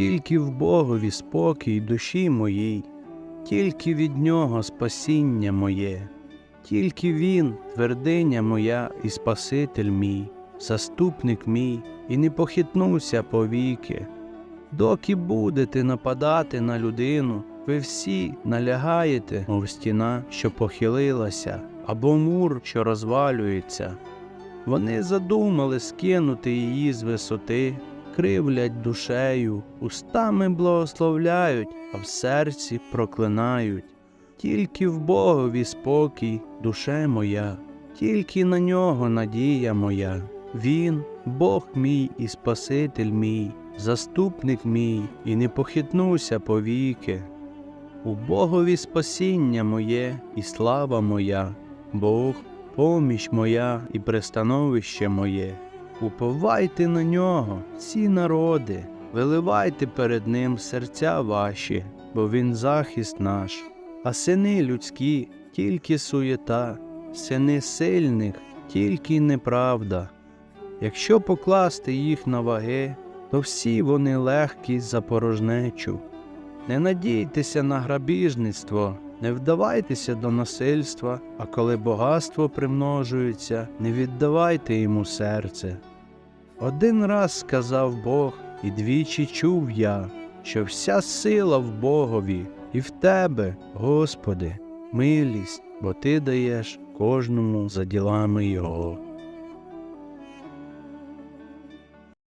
тільки в Богові спокій душі моїй, тільки від Нього спасіння моє, тільки Він твердиня моя і Спаситель мій, заступник мій, і не похитнуся повіки. Доки будете нападати на людину, ви всі налягаєте, мов стіна, що похилилася, або мур, що розвалюється. Вони задумали скинути її з висоти, кривлять душею, устами благословляють, а в серці проклинають. Тільки в Богові спокій, душе моя, тільки на нього надія моя. Він, Бог мій і Спаситель мій, заступник мій, і не похитнуся повіки. У Богові спасіння моє і слава моя, Бог, поміч моя і пристановище моє. Уповайте на нього, всі народи, виливайте перед ним серця ваші, бо він захист наш, а сини людські тільки суєта, сини сильних тільки неправда. Якщо покласти їх на ваги, то всі вони легкі за порожнечу. Не надійтеся на грабіжництво, не вдавайтеся до насильства, а коли багатство примножується, не віддавайте йому серце. Один раз сказав Бог, і двічі чув я, що вся сила в Богові, і в тебе, Господи, милість, бо Ти даєш кожному за ділами Його.